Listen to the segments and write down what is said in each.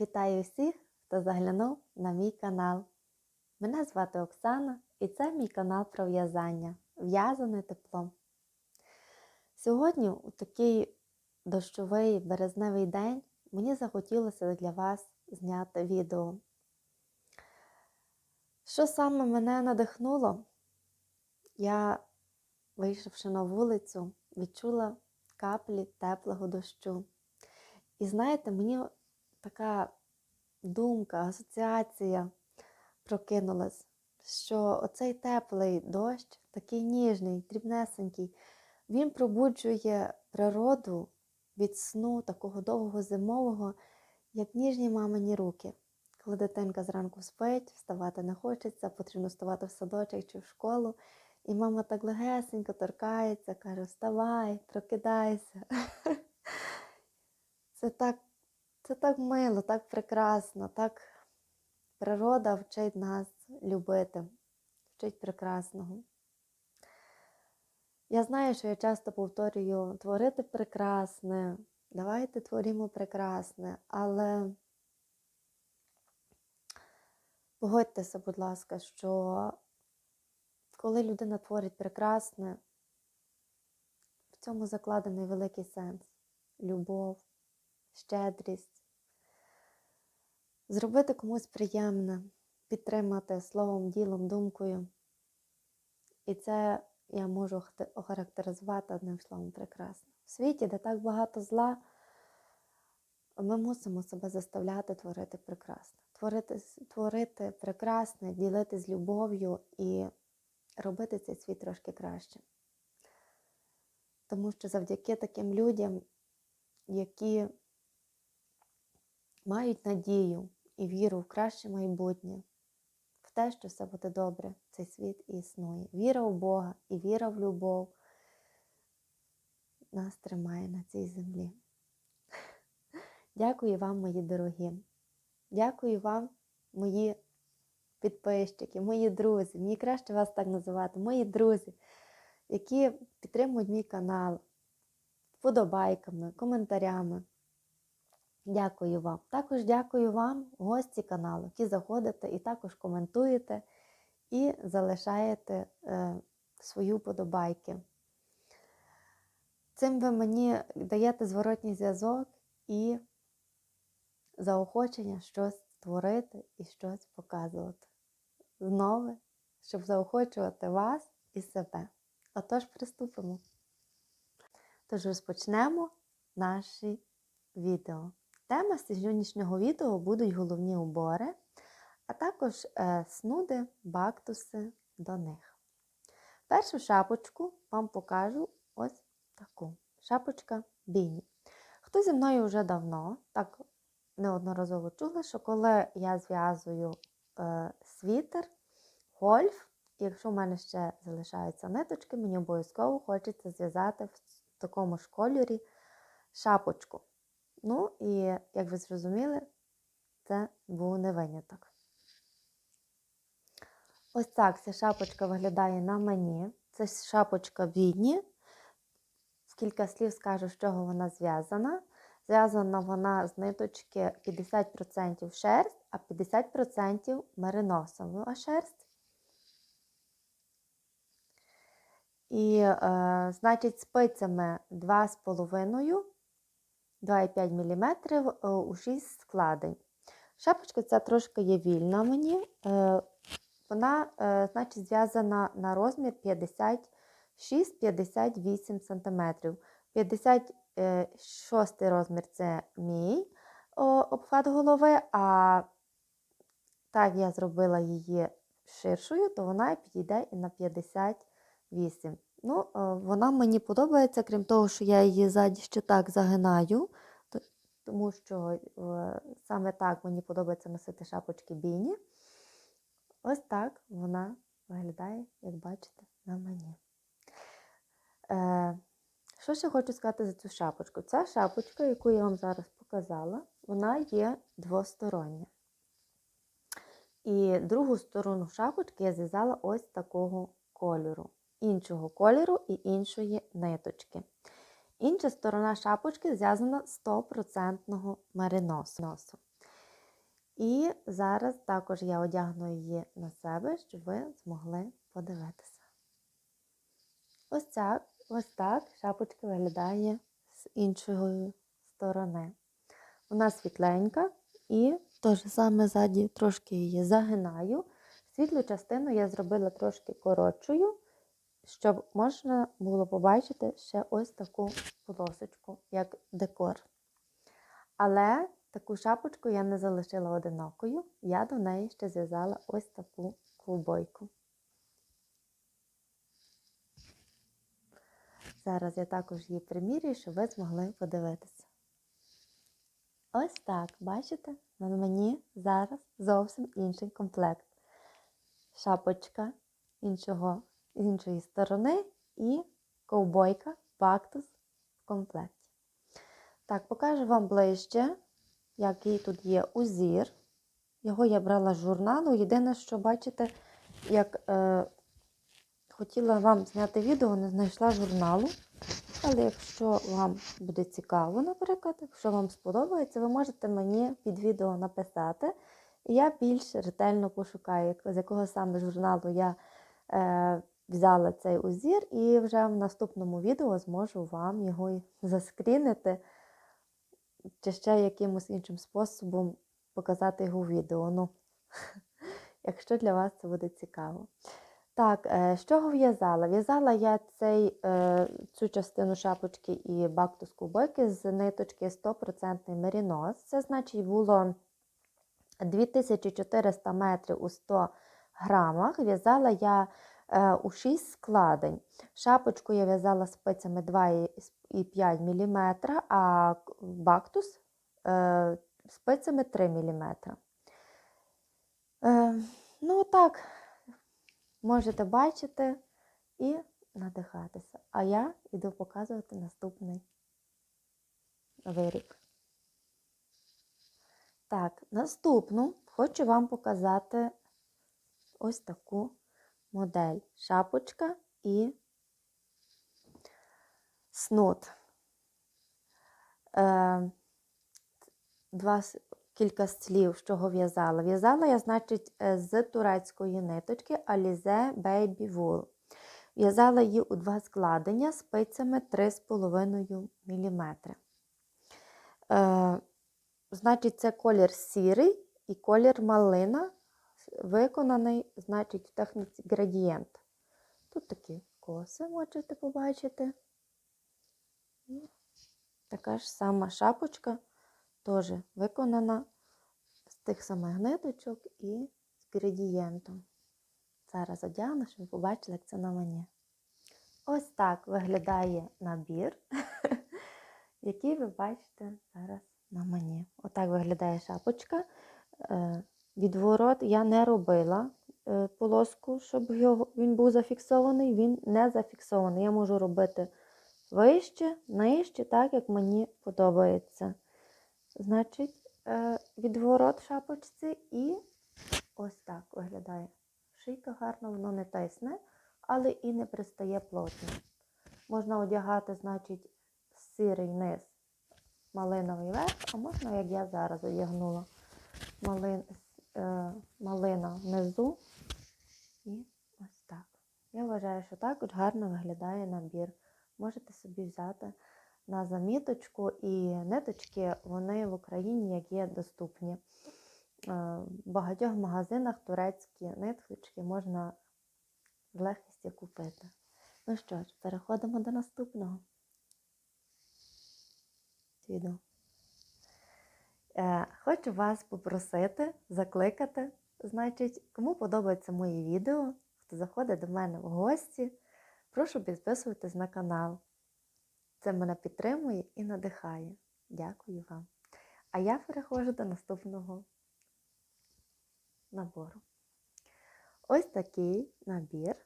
Вітаю всіх, хто заглянув на мій канал. Мене звати Оксана і це мій канал про в'язання В'язане теплом. Сьогодні, у такий дощовий березневий день, мені захотілося для вас зняти відео. Що саме мене надихнуло? Я, вийшовши на вулицю, відчула каплі теплого дощу. І знаєте, мені така думка, асоціація прокинулась, що оцей теплий дощ, такий ніжний, дрібнесенький, він пробуджує природу від сну такого довгого зимового, як ніжні мамині руки. Коли дитинка зранку спить, вставати не хочеться, потрібно вставати в садочок чи в школу. І мама так легесенько торкається, каже: Вставай, прокидайся. Це так, це так мило, так прекрасно, так природа вчить нас любити, вчить прекрасного. Я знаю, що я часто повторюю творити прекрасне, давайте творімо прекрасне, але погодьтеся, будь ласка, що коли людина творить прекрасне, в цьому закладений великий сенс, любов, щедрість, зробити комусь приємне, підтримати словом, ділом, думкою. І це я можу охарактеризувати одним словом прекрасно. В світі, де так багато зла, ми мусимо себе заставляти творити прекрасне. Творити, творити прекрасне, ділитись любов'ю і робити цей світ трошки краще. Тому що завдяки таким людям, які мають надію і віру в краще майбутнє, в те, що все буде добре, цей світ і існує. Віра в Бога і віра в любов нас тримає на цій землі. Дякую вам, мої дорогі. Дякую вам, мої підписчики, мої друзі. Мені краще вас так називати, мої друзі, які підтримують мій канал вподобайками, коментарями. Дякую вам. Також дякую вам, гості каналу, які заходите і також коментуєте і залишаєте е, свою подобайки. Цим ви мені даєте зворотній зв'язок і заохочення щось створити і щось показувати. Знову, щоб заохочувати вас і себе. Отож, приступимо. Тож розпочнемо наші відео. Тема сьогоднішнього відео будуть головні убори, а також е, снуди, бактуси до них. Першу шапочку вам покажу ось таку шапочка Біні. Хто зі мною вже давно, так неодноразово чули, що коли я зв'язую е, світер, гольф, якщо в мене ще залишаються ниточки, мені обов'язково хочеться зв'язати в такому ж кольорі шапочку. Ну, і, як ви зрозуміли, це був не виняток. Ось так ця шапочка виглядає на мені. Це шапочка відні. В кілька слів скажу, з чого вона зв'язана. Зв'язана вона з ниточки 50% шерсть, а 50% мериносова шерсть. І, е, значить, спицями 2,5 2,5 мм у 6 складень. Шапочка ця трошки є вільна мені. Е, вона, е, значить, зв'язана на розмір 56-58 см. 56 розмір це мій обхват голови, а так я зробила її ширшою, то вона підійде і на 58 Ну, е, Вона мені подобається, крім того, що я її ззаді ще так загинаю, тому що е, саме так мені подобається носити шапочки біні. Ось так вона виглядає, як бачите, на мені. Е, Що ще хочу сказати за цю шапочку? Ця шапочка, яку я вам зараз показала, вона є двостороння. І другу сторону шапочки я зв'язала ось такого кольору іншого кольору і іншої ниточки. Інша сторона шапочки зв'язана з 100% мериносу. І зараз також я одягну її на себе, щоб ви змогли подивитися. Ось так, ось так шапочка виглядає з іншої сторони. Вона світленька і те ж саме ззаді трошки її загинаю. Світлу частину я зробила трошки коротшою, щоб можна було побачити ще ось таку полосочку, як декор. Але таку шапочку я не залишила одинокою, я до неї ще зв'язала ось таку ковбойку. Зараз я також її примірюю, щоб ви змогли подивитися. Ось так, бачите? На мені зараз зовсім інший комплект. Шапочка іншого, іншої сторони і ковбойка бактус в комплекті. Так, покажу вам ближче, який тут є узір. Його я брала з журналу. Єдине, що бачите, як е, хотіла вам зняти відео, не знайшла журналу. Але якщо вам буде цікаво, наприклад, якщо вам сподобається, ви можете мені під відео написати, і я більш ретельно пошукаю, з якого саме журналу я е, взяла цей узір, і вже в наступному відео зможу вам його заскрінити, чи ще якимось іншим способом показати його в відео. Ну, якщо для вас це буде цікаво. Так, е, з чого в'язала? В'язала я цей, е, цю частину шапочки і бактус кубики з ниточки 100% мерінос. Це значить було 2400 метрів у 100 грамах. В'язала я у 6 складень. Шапочку я в'язала спицями 2,5 мм, а бактус спицями 3 мм. Ну так, можете бачити і надихатися. А я йду показувати наступний виріб. Так, наступну хочу вам показати ось таку модель. Шапочка і снуд. Е, два кілька слів, з чого в'язала. В'язала я, значить, е, з турецької ниточки Alize Baby Wool. В'язала її у два складення спицями 3,5 мм. Е, Значить, це колір сірий і колір малина, виконаний, значить, в техніці градієнт. Тут такі коси можете побачити. Така ж сама шапочка теж виконана з тих самих ниточок і з градієнтом. Зараз одягну, щоб ви побачили, як це на мені. Ось так виглядає набір, який ви бачите зараз на мені. Отак виглядає шапочка. Відворот я не робила е, полоску, щоб він був зафіксований, він не зафіксований. Я можу робити вище, нижче, так як мені подобається. Значить, е, відворот шапочці і ось так виглядає. Шийка гарно, воно не тисне, але і не пристає плотно. Можна одягати, значить, сирий низ, малиновий верх, а можна, як я зараз одягнула, малин, малина внизу. І ось так. Я вважаю, що так от гарно виглядає набір. Можете собі взяти на заміточку, і ниточки вони в Україні як є доступні. Е, В багатьох магазинах турецькі ниточки можна з легкістю купити. Ну що ж, переходимо до наступного відео. Е, Хочу вас попросити, закликати, значить, кому подобаються мої відео, хто заходить до мене в гості, прошу підписуватись на канал. Це мене підтримує і надихає. Дякую вам. А я переходжу до наступного набору. Ось такий набір.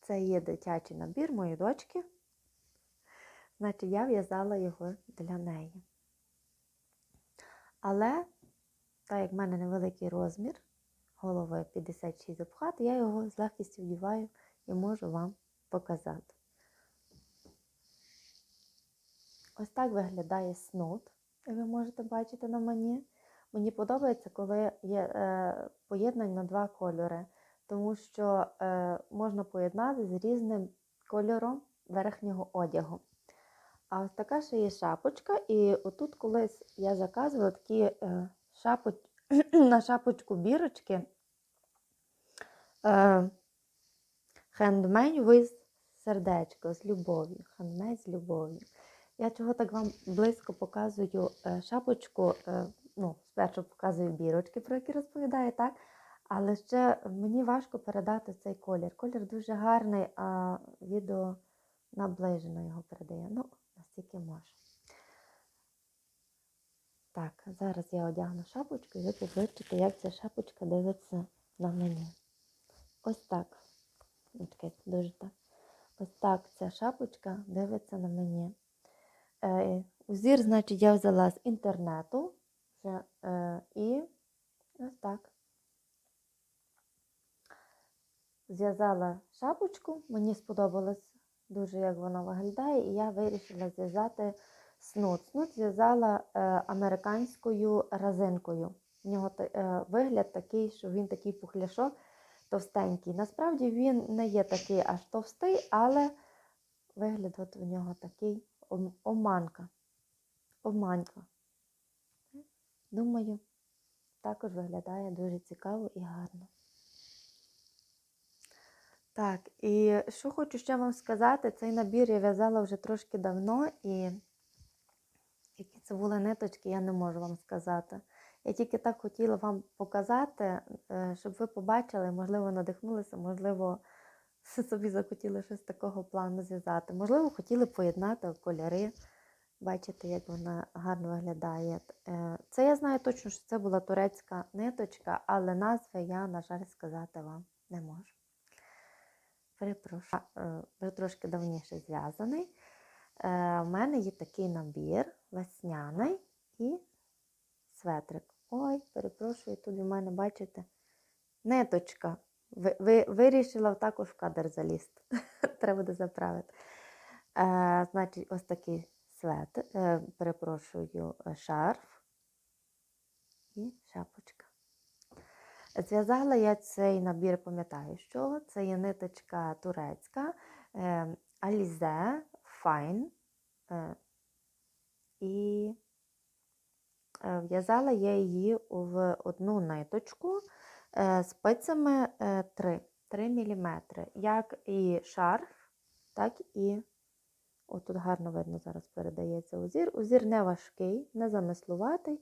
Це є дитячий набір моєї дочки. Значить, я в'язала його для неї. Але, так як в мене невеликий розмір, голови 56 обхат, я його з легкістю вдіваю і можу вам показати. Ось так виглядає снуд, як ви можете бачити на мені. Мені подобається, коли є е, поєднань на два кольори, тому що е, можна поєднати з різним кольором верхнього одягу. А така ще є шапочка, і отут колись я заказувала такі е, шапоч... на шапочку бірочки. Handmade with сердечко з любов'ю. Handmade з любов'ю. Я чого так вам близько показую е, шапочку. е, Ну, спершу показую бірочки, про які розповідаю, так? Але ще мені важко передати цей колір. Колір дуже гарний, а відео наближено його передає. Ну, настільки можу. Так, зараз я одягну шапочку і ви побачите, як ця шапочка дивиться на мені. Ось так. Дуже так. Ось так ця шапочка дивиться на мені. Е, узір, значить, я взяла з інтернету. Вже, е, і ось так. Зв'язала шапочку, мені сподобалось дуже, як вона виглядає, і я вирішила зв'язати снуд. Снуд зв'язала е, американською резинкою. У нього е, вигляд такий, що він такий пухляшок товстенький. Насправді він не є такий аж товстий, але вигляд от у нього такий ом- оманка. Думаю, також виглядає дуже цікаво і гарно. Так, і що хочу ще вам сказати, цей набір я в'язала вже трошки давно, і які це були ниточки, я не можу вам сказати. Я тільки так хотіла вам показати, е, щоб ви побачили, можливо, надихнулися, можливо, собі захотіли щось такого плану зв'язати. Можливо, хотіли поєднати кольори. Бачите, як вона гарно виглядає. Е, Це я знаю точно, що це була турецька ниточка, але назви я, на жаль, сказати вам не можу. Перепрошую, е, вже трошки давніше зв'язаний. Е, У мене є такий набір весняний і светрик. Ой, перепрошую, тут у мене, бачите, ниточка. Ви, ви, вирішила також в кадр залізти. Треба буде заправити. Е, значить, ось такий светр, е, перепрошую, е, шарф і шапочка. Зв'язала я цей набір, пам'ятаю, що це є ниточка турецька е, Alize Fine. Е, і е, в'язала я її в одну ниточку спицями е, 3, 3 мм. Як і шарф, так і отут гарно видно зараз передається узір. Узір не важкий, не замислуватий.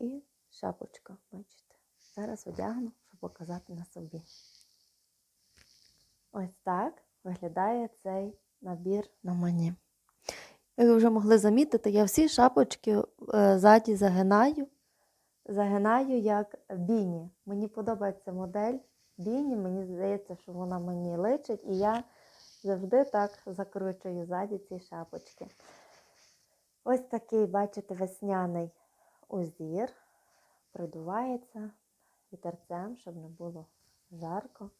І шапочка, бачите. Зараз одягну, щоб показати на собі. Ось так виглядає цей набір на мені. Як ви вже могли замітити, я всі шапочки е, ззаді загинаю. Загинаю як біні. Мені подобається модель біні, мені здається, що вона мені личить, і я завжди так закручую ззаді ці шапочки. Ось такий, бачите, весняний узір. Придувається вітерцем, щоб не було жарко.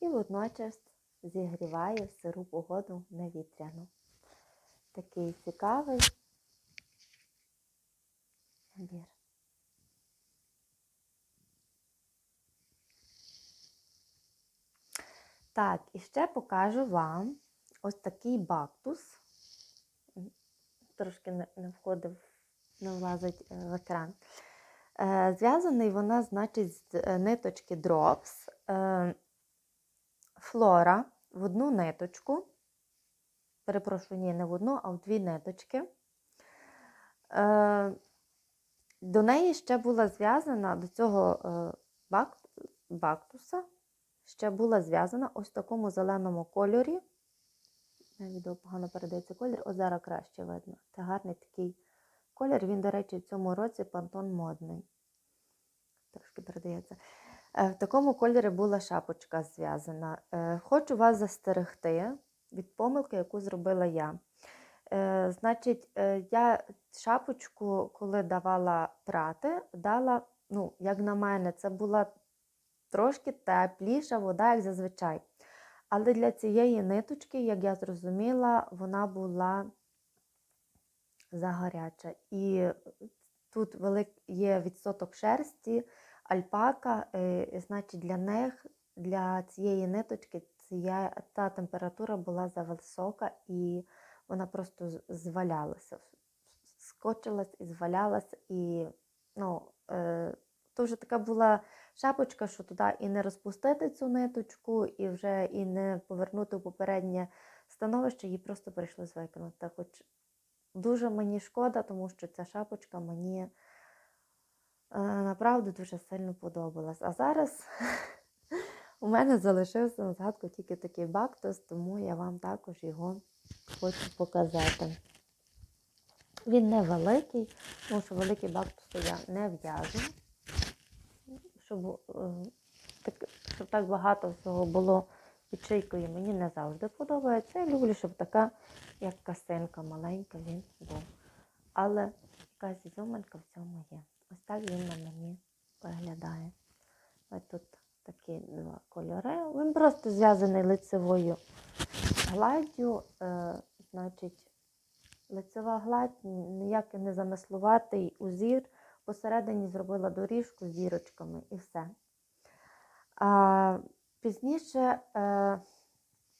І водночас зігріває сиру погоду невітряну. Такий цікавий набір. Так, і ще покажу вам ось такий бактус. Трошки не, не входив, не влазить е, в екран. Е, Зв'язаний вона, значить, з е, ниточки Drops, е, флора в одну ниточку. Перепрошую, ні, не в одну, а в дві ниточки. До неї ще була зв'язана до цього бактуса, ще була зв'язана ось в такому зеленому кольорі. На відео погано передається колір, ось зараз краще видно. Це гарний такий колір. Він, до речі, в цьому році пантон модний. Трошки передається. Е, В такому кольорі була шапочка зв'язана. Е, Хочу вас застерегти від помилки, яку зробила я. Е, Значить, я шапочку, коли давала прати, дала, ну, як на мене, це була трошки тепліша вода, як зазвичай. Але для цієї ниточки, як я зрозуміла, вона була загаряча. І тут велик, є відсоток шерсті, альпака, е, значить для них, для цієї ниточки, ця, та температура була зависока і вона просто звалялася, скочилась і звалялась, і ну, е, то вже така була шапочка, що туди і не розпустити цю ниточку, і вже і не повернути попереднє становище, її просто прийшлось викинути. Хоч дуже мені шкода, тому що ця шапочка мені е, направду дуже сильно подобалась. А зараз у мене залишився на згадку тільки такий бактус, тому я вам також його хочу показати. Він невеликий, тому що великий бактуси я не в'яжу. Щоб, е, так, щоб так багато всього було шийкою, мені не завжди подобається. Я люблю, щоб така, як касинка маленька, він був. Але якась ізюминка в цьому є. Ось так він на мені виглядає. Ось тут такі два кольори. Він просто зв'язаний лицевою гладдю. Е, значить, лицева гладь ніяк не замислуватий узір. Посередині зробила доріжку з зірочками і все. А, пізніше е,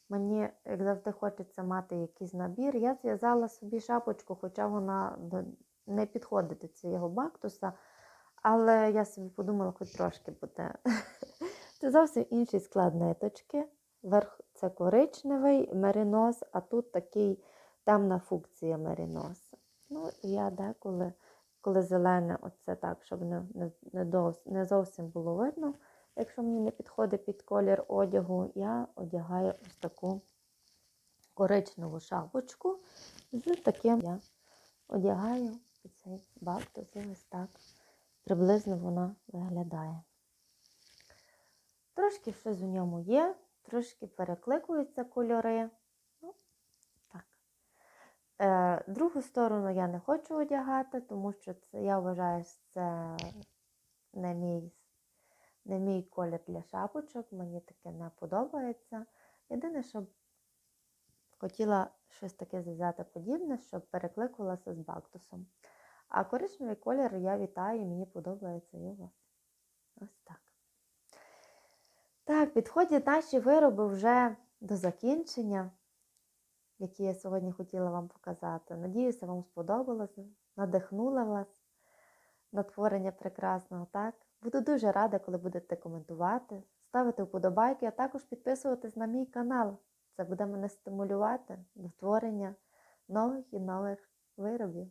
мені, як завжди, хочеться мати якийсь набір. Я зв'язала собі шапочку, хоча вона не підходить до цього бактуса. Але я собі подумала, хоч трошки буде. Це зовсім інший склад ниточки. Верх це коричневий меринос, а тут такий темна функція меринос. Ну, я деколи, коли зелене, оце так, щоб не, не, не зовсім було видно. Якщо мені не підходить під колір одягу, я одягаю ось таку коричневу шапочку з таким я одягаю цей бактус і ось так приблизно вона виглядає. Трошки щось у ньому є, трошки перекликуються кольори. Ну, так. Е, другу сторону я не хочу одягати, тому що це, я вважаю, що це не мій, не мій колір для шапочок, мені таке не подобається. Єдине, що хотіла щось таке зв'язати подібне, щоб перекликувалося з бактусом. А коричневий колір я вітаю, мені подобається вас. Ось так. Так, підходять наші вироби вже до закінчення, які я сьогодні хотіла вам показати. Надіюся, вам сподобалося, надихнула вас на творення прекрасного. Так? Буду дуже рада, коли будете коментувати, ставити вподобайки, а також підписуватись на мій канал. Це буде мене стимулювати до творення нових і нових виробів.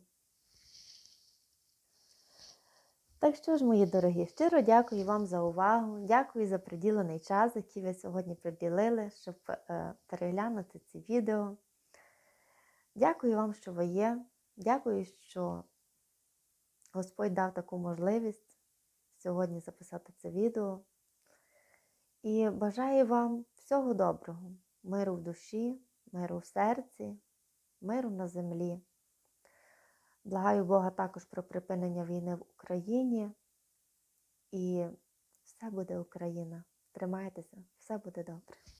Так що ж, мої дорогі, щиро дякую вам за увагу. Дякую за приділений час, який ви сьогодні приділили, щоб е, переглянути ці відео. Дякую вам, що ви є. Дякую, що Господь дав таку можливість сьогодні записати це відео. І бажаю вам всього доброго, миру в душі, миру в серці, миру на землі. Благаю Бога також про припинення війни в Україні. І все буде Україна. Тримайтеся, все буде добре.